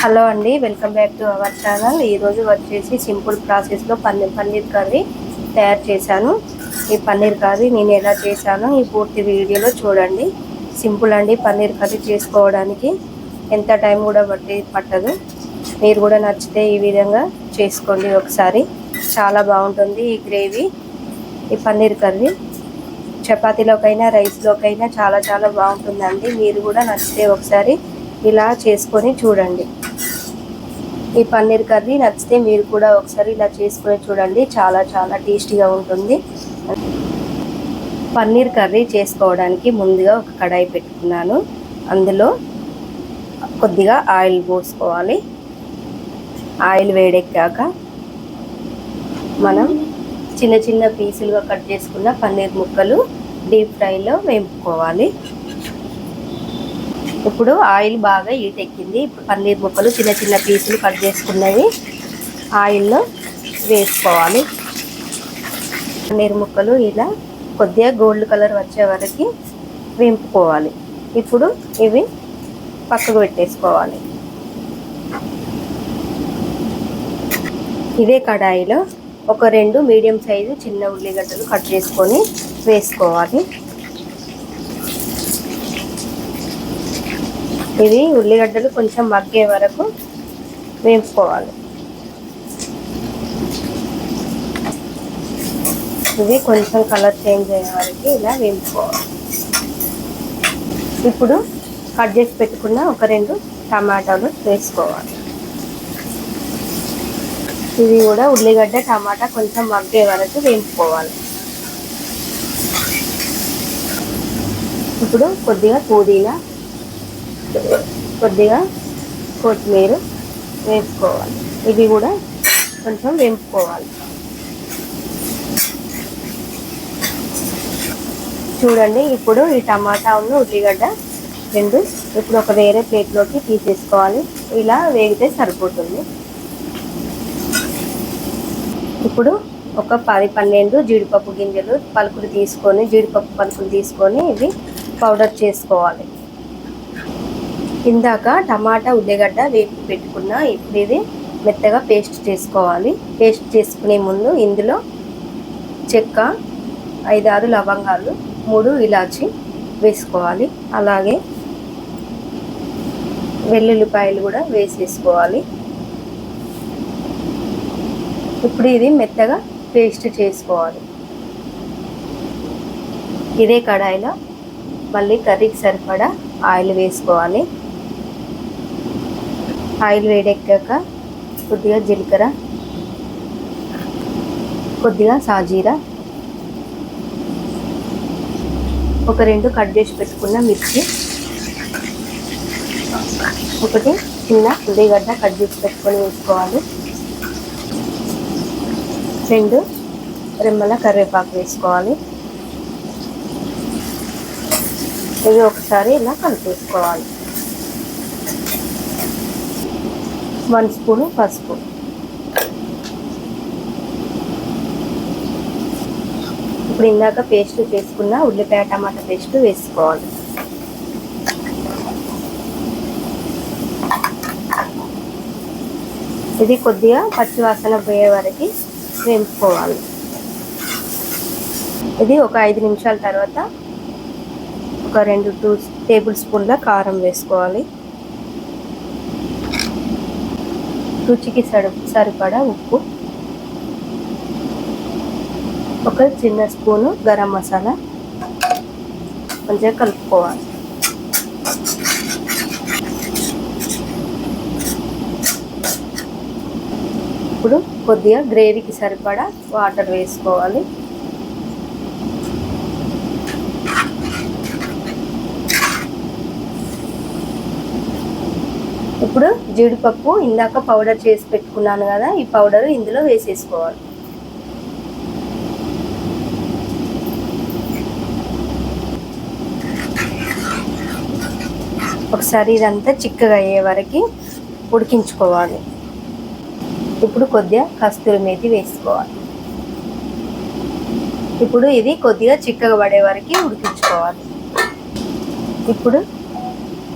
Hello అండి welcome back to our channel. ఈరోజు వచ్చేసి సింపుల్ ప్రాసెస్లో పన్నీర్ పన్నీర్ కర్రీ తయారు చేశాను. ఈ పన్నీర్ కర్రీ నేను ఎలా చేశాను ఈ పూర్తి వీడియోలో చూడండి. సింపుల్ అండి పన్నీర్ కర్రీ చేసుకోవడానికి. ఎంత టైం కూడా పట్టి పట్టదు. మీరు కూడా నచ్చితే ఈ విధంగా చేసుకోండి ఒకసారి. చాలా బాగుంటుంది ఈ గ్రేవీ ఈ పన్నీర్ కర్రీ. చపాతీలోకైనా రైస్లోకైనా చాలా చాలా బాగుంటుందండి. మీరు కూడా నచ్చితే ఒకసారి ఇలా చేసుకొని చూడండి. ఈ పన్నీర్ కర్రీ నచ్చితే మీరు కూడా ఒకసారి ఇలా చేసుకుని చూడండి. చాలా చాలా టేస్టీగా ఉంటుంది. పన్నీర్ కర్రీ చేసుకోవడానికి ముందుగా ఒక కడాయి పెట్టుకున్నాను. అందులో కొద్దిగా ఆయిల్ పోసుకోవాలి. ఆయిల్ వేడెక్కాక మనం చిన్న చిన్న పీసులుగా కట్ చేసుకున్న పన్నీర్ ముక్కలు డీప్ ఫ్రైలో వేపుకోవాలి. ఇప్పుడు ఆయిల్ బాగా హీట్ ఎక్కింది ఇప్పుడు పన్నీర్ ముక్కలు చిన్న చిన్న పీసులు కట్ చేసుకున్నవి ఆయిల్లో వేసుకోవాలి. పన్నీర్ ముక్కలు ఇలా కొద్దిగా గోల్డ్ కలర్ వచ్చే వరకు వేంపుకోవాలి. ఇప్పుడు ఇవి పక్కకు పెట్టేసుకోవాలి. ఇదే కడాయిలో ఒక రెండు మీడియం సైజు చిన్న ఉల్లిగడ్డలు కట్ చేసుకొని వేసుకోవాలి. ఇవి ఉల్లిగడ్డలు కొంచెం మగ్గే వరకు వేపుకోవాలి. ఇవి కొంచెం కలర్ చేంజ్ అయ్యే వరకు ఇలా వేపుకోవాలి. ఇప్పుడు కట్ చేసి పెట్టుకున్న ఒక రెండు టమాటాలు వేసుకోవాలి. ఇవి కూడా ఉల్లిగడ్డ టమాటా కొంచెం మగ్గే వరకు వేపుకోవాలి. ఇప్పుడు కొద్దిగా పుదీనా కొద్దిగా కొత్తిమీర వేసుకోవాలి. ఇవి కూడా కొంచెం వేపుకోవాలి. చూడండి ఇప్పుడు ఈ టమాటా ఉన్న ఉల్లిగడ్డ రెండు ఇప్పుడు ఒక వేరే ప్లేట్లోకి తీసేసుకోవాలి. ఇలా వేగితే సరిపోతుంది. ఇప్పుడు ఒక పది పన్నెండు జీడిపప్పు గింజలు పలుకులు తీసుకొని జీడిపప్పు పలుకులు తీసుకొని ఇవి పౌడర్ చేసుకోవాలి. ఇందాక టమాటా ఉల్లిగడ్డ వేపి పెట్టుకున్న ఇప్పుడు ఇది మెత్తగా పేస్ట్ చేసుకోవాలి. పేస్ట్ చేసుకునే ముందు ఇందులో చెక్క ఐదారు లవంగాలు మూడు ఇలాచి వేసుకోవాలి. అలాగే వెల్లుల్లిపాయలు కూడా వేసేసుకోవాలి. ఇప్పుడు ఇది మెత్తగా పేస్ట్ చేసుకోవాలి. ఇదే కడాయిలో మళ్ళీ కర్రీకి సరిపడా ఆయిల్ వేసుకోవాలి. ఆయిల్ వేడెక్కాక కొద్దిగా జీలకర్ర కొద్దిగా సాజీరా ఒక రెండు కట్ చేసి పెట్టుకున్న మిర్చి ఒకటి చిన్న ఉల్లిగడ్డ కట్ చేసి పెట్టుకొని వేసుకోవాలి. రెండు రెమ్మల కరివేపాకు వేసుకోవాలి. ఇవి ఒకసారి ఇలా కలిపేసుకోవాలి. వన్ స్పూను పసుపు. ఇప్పుడు ఇందాక పేస్ట్ చేసుకున్న ఉల్లిపాయ టమాటా పేస్ట్ వేసుకోవాలి. ఇది కొద్దిగా పచ్చివాసన పోయే వరకు వేపుకోవాలి. ఇది ఒక ఐదు నిమిషాల తర్వాత ఒక రెండు టూ టేబుల్ స్పూన్ల కారం వేసుకోవాలి. రుచికి సరి సరిపడా ఉప్పు. ఒక చిన్న స్పూను గరం మసాలా. కొంచెం కలుపుకోవాలి. ఇప్పుడు కొద్దిగా గ్రేవీకి సరిపడా వాటర్ వేసుకోవాలి. ఇప్పుడు జీడిపప్పు ఇందాక పౌడర్ చేసి పెట్టుకున్నాను కదా ఈ పౌడర్ ఇందులో వేసేసుకోవాలి. ఒకసారి ఇదంతా చిక్కగా అయ్యే వరకు ఉడికించుకోవాలి. ఇప్పుడు కొద్దిగా కస్తూరి మేతి వేసుకోవాలి. ఇప్పుడు ఇది కొద్దిగా చిక్కగా పడే వరకు ఉడికించుకోవాలి. ఇప్పుడు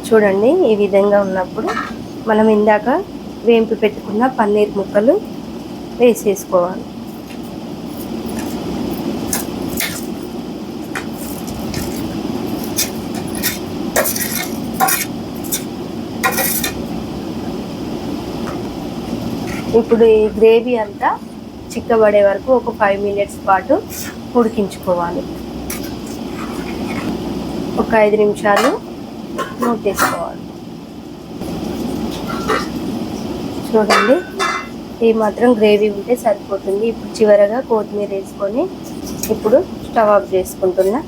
చూడండి ఈ విధంగా ఉన్నప్పుడు మనం ఇందాక వేంపి పెట్టుకున్న పన్నీర్ ముక్కలు వేసేసుకోవాలి. ఇప్పుడు ఈ గ్రేవీ అంతా చిక్కబడే వరకు ఒక ఫైవ్ మినిట్స్ పాటు ఉడికించుకోవాలి. ఒక ఐదు నిమిషాలు మూతేసుకోవాలి చూడండి ఈ మాత్రం గ్రేవీ ఉంటే సరిపోతుంది. ఇప్పుడు చివరగా కొత్తిమీర వేసుకొని ఇప్పుడు స్టవ్ ఆఫ్ చేసుకుంటున్నా.